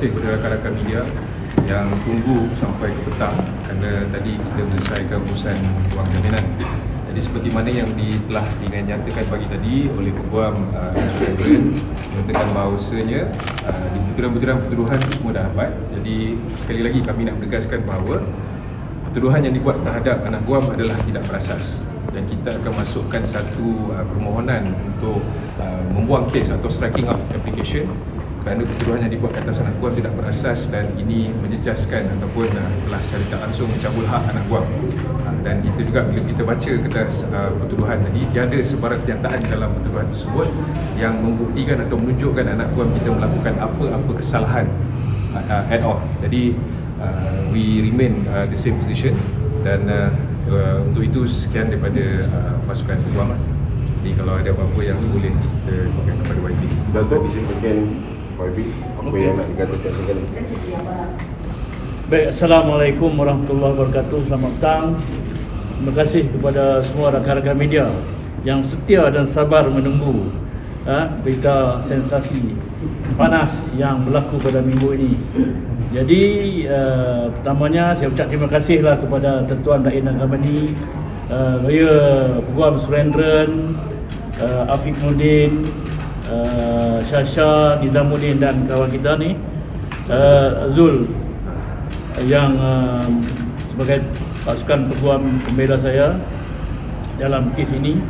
kasih kepada rakan-rakan media yang tunggu sampai ke petang kerana tadi kita menyelesaikan urusan wang jaminan. Jadi seperti mana yang di, telah dinyatakan pagi tadi oleh Peguam uh, Sudirman menyatakan bahawasanya uh, di butiran-butiran pertuduhan itu semua dah dapat. Jadi sekali lagi kami nak menegaskan bahawa pertuduhan yang dibuat terhadap anak guam adalah tidak berasas dan kita akan masukkan satu uh, permohonan untuk uh, membuang kes atau striking out application kerana pertuduhan yang dibuat atas anak guam tidak berasas dan ini menjejaskan ataupun uh, telah secara tak langsung mencabul hak anak guam uh, dan kita juga bila kita baca kertas uh, pertuduhan tadi tiada sebarang kenyataan dalam pertuduhan tersebut yang membuktikan atau menunjukkan anak guam kita melakukan apa-apa kesalahan uh, at all jadi uh, we remain uh, the same position dan uh, uh, untuk itu sekian daripada uh, pasukan lah. Jadi kalau ada apa-apa yang boleh kita berikan kepada YB. Datuk silakan YB apa yang nak dikatakan sekali. Baik, Assalamualaikum warahmatullahi wabarakatuh. Selamat petang. Terima kasih kepada semua rakan-rakan media yang setia dan sabar menunggu ha, berita sensasi panas yang berlaku pada minggu ini. Jadi uh, pertamanya saya ucap terima kasihlah kepada Tuan Dain Nagamani, uh, Raya Peguam Surendran, uh, Afiq Nudin, uh, Syasha Nizamuddin dan kawan kita ni uh, Zul yang uh, sebagai pasukan peguam pembela saya dalam kes ini.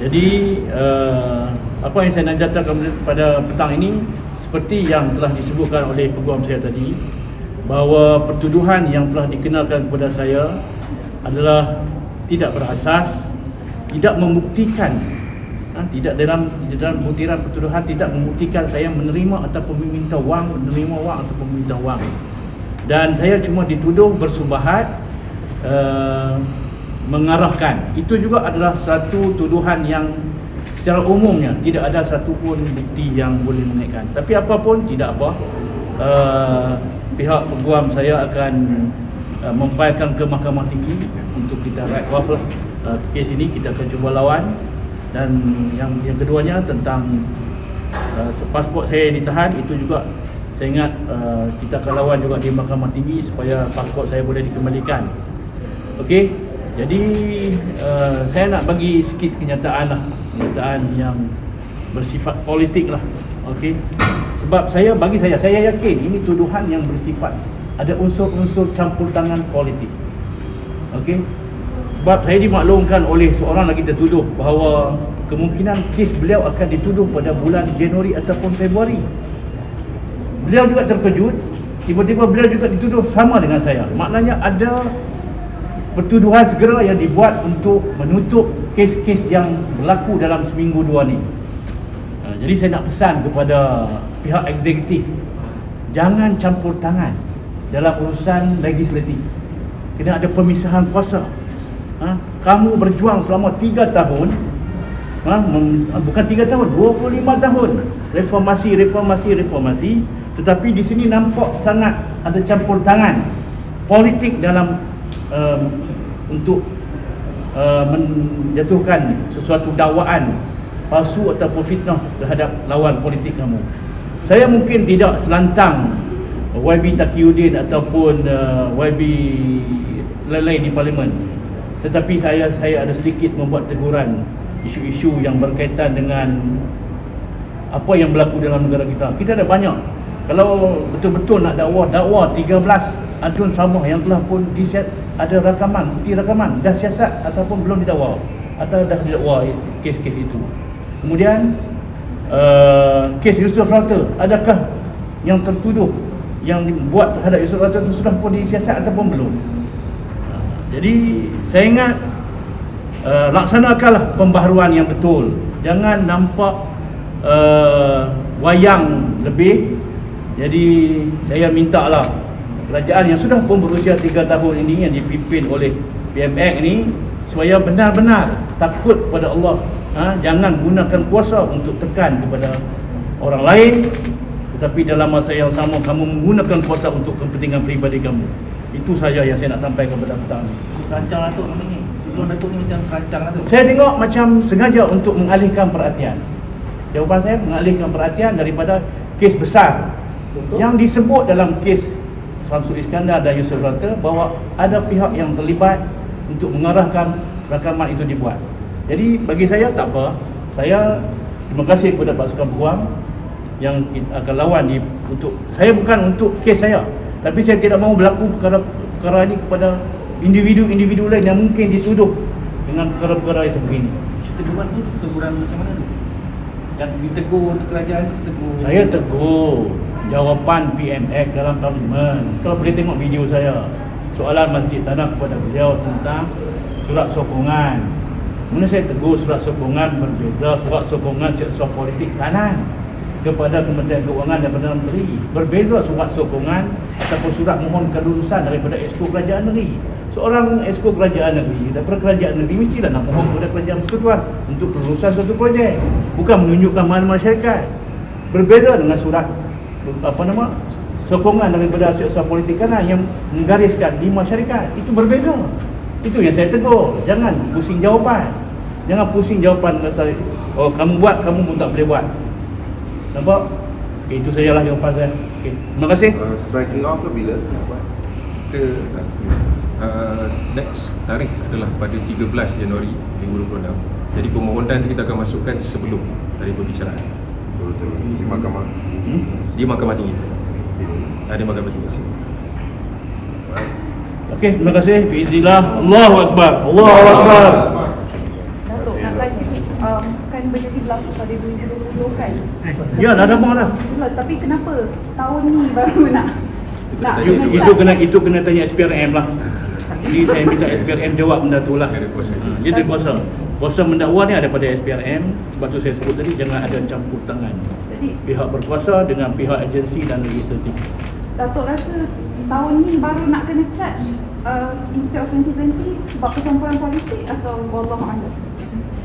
Jadi uh, apa yang saya nak nyatakan pada petang ini seperti yang telah disebutkan oleh peguam saya tadi bahawa pertuduhan yang telah dikenalkan kepada saya adalah tidak berasas, tidak membuktikan ha, tidak dalam dalam butiran pertuduhan tidak membuktikan saya menerima ataupun meminta wang, menerima wang ataupun meminta wang. Dan saya cuma dituduh bersubahat uh, mengarahkan. Itu juga adalah satu tuduhan yang secara umumnya tidak ada satu pun bukti yang boleh mengaitkan. Tapi apapun tidak apa. Uh, pihak peguam saya akan uh, memfailkan ke mahkamah tinggi untuk kita right off lah uh, kes ini kita akan cuba lawan dan yang yang keduanya tentang uh, pasport saya ditahan itu juga saya ingat uh, kita akan lawan juga di mahkamah tinggi supaya pasport saya boleh dikembalikan. Okey. Jadi uh, saya nak bagi sikit kenyataan lah, kenyataan yang bersifat politik lah. Okey. Sebab saya bagi saya saya yakin ini tuduhan yang bersifat ada unsur-unsur campur tangan politik. Okey. Sebab saya dimaklumkan oleh seorang lagi tertuduh bahawa kemungkinan kes beliau akan dituduh pada bulan Januari ataupun Februari. Beliau juga terkejut, tiba-tiba beliau juga dituduh sama dengan saya. Maknanya ada pertuduhan segera yang dibuat untuk menutup kes-kes yang berlaku dalam seminggu dua ni. Ha, jadi saya nak pesan kepada pihak eksekutif jangan campur tangan dalam urusan legislatif. Kena ada pemisahan kuasa. Ha? Kamu berjuang selama 3 tahun ha? Mem, bukan 3 tahun, 25 tahun reformasi, reformasi, reformasi tetapi di sini nampak sangat ada campur tangan politik dalam um, untuk uh, menjatuhkan sesuatu dakwaan palsu ataupun fitnah terhadap lawan politik kamu. Saya mungkin tidak selantang YB Taqiyuddin ataupun uh, YB lain-lain di parlimen. Tetapi saya saya ada sedikit membuat teguran isu-isu yang berkaitan dengan apa yang berlaku dalam negara kita. Kita ada banyak. Kalau betul-betul nak dakwah, dakwah 13 adun sama yang telah pun disiat ada rakaman, bukti rakaman dah siasat ataupun belum didakwa atau dah didakwa kes-kes itu. Kemudian uh, kes Yusuf Rauter adakah yang tertuduh yang dibuat terhadap Yusuf Rauter itu sudah pun disiasat ataupun belum? Jadi saya ingat uh, laksanakanlah pembaharuan yang betul. Jangan nampak uh, wayang lebih. Jadi saya minta lah kerajaan yang sudah pun berusia 3 tahun ini yang dipimpin oleh PMX ini supaya benar-benar takut kepada Allah ha? jangan gunakan kuasa untuk tekan kepada orang lain tetapi dalam masa yang sama kamu menggunakan kuasa untuk kepentingan peribadi kamu. Itu saja yang saya nak sampaikan kepada petang ni. Terancang Datuk ni Sebelum Datuk ni macam terancang Datuk. Saya tengok macam sengaja untuk mengalihkan perhatian. Jawapan saya mengalihkan perhatian daripada kes besar. Yang disebut dalam kes Samsul Iskandar dan Yusuf Rata bahawa ada pihak yang terlibat untuk mengarahkan rakaman itu dibuat. Jadi bagi saya tak apa. Saya terima kasih kepada Pak Sukan Puang yang kita akan lawan di untuk saya bukan untuk kes saya tapi saya tidak mahu berlaku perkara perkara ini kepada individu-individu lain yang mungkin dituduh dengan perkara-perkara yang begini. Teguran tu teguran macam mana tu? Yang ditegur kerajaan tu tegur. Saya tegur jawapan PMX dalam parlimen. Kalau boleh tengok video saya. Soalan Masjid Tanah kepada beliau tentang surat sokongan. Mana saya tegur surat sokongan berbeza surat sokongan sektor politik kanan kepada Kementerian Keuangan dan Perdana Menteri. Berbeza surat sokongan ataupun surat mohon kelulusan daripada Esko Kerajaan Negeri. Seorang Esko Kerajaan Negeri daripada Kerajaan Negeri mestilah nak mohon kepada Kerajaan Persekutuan untuk kelulusan satu projek. Bukan menunjukkan mana masyarakat. Berbeza dengan surat apa nama sokongan daripada sektor politik kanan yang menggariskan di masyarakat. Itu berbeza. Itu yang saya tegur. Jangan pusing jawapan. Jangan pusing jawapan kata oh kamu buat kamu pun tak boleh buat. Nampak? Okay, itu sajalah jawapan saya. Okay. Terima kasih. Uh, striking off tu bila? Kita uh, next tarikh adalah pada 13 Januari 2026. Jadi permohonan kita akan masukkan sebelum dari Betul-betul. Di mahkamah. Hmm? di Mahkamah Tinggi. Sini. Ada Mahkamah Tinggi sini. Okey, terima kasih. Bismillah. Allahu akbar. Allahu akbar. Datuk nak tanya um, kan benda ni berlaku pada 2020 kan Ya, dah dah. Tapi kenapa tahun ni baru nak nak Itu- Itu, itu kena itu kena tanya SPRM lah. Jadi saya minta SPRM jawab benda tu lah. Ada kuasa. Ha, Dia ada kuasa. Kuasa mendakwa ni ada pada SPRM. Sebab tu saya sebut tadi jangan ada campur tangan. jadi Pihak berkuasa dengan pihak agensi dan legislatif. Datuk rasa tahun ni baru nak kena charge uh, instead of 2020 sebab percampuran politik atau wallahu a'lam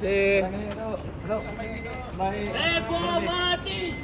dia. Reformasi.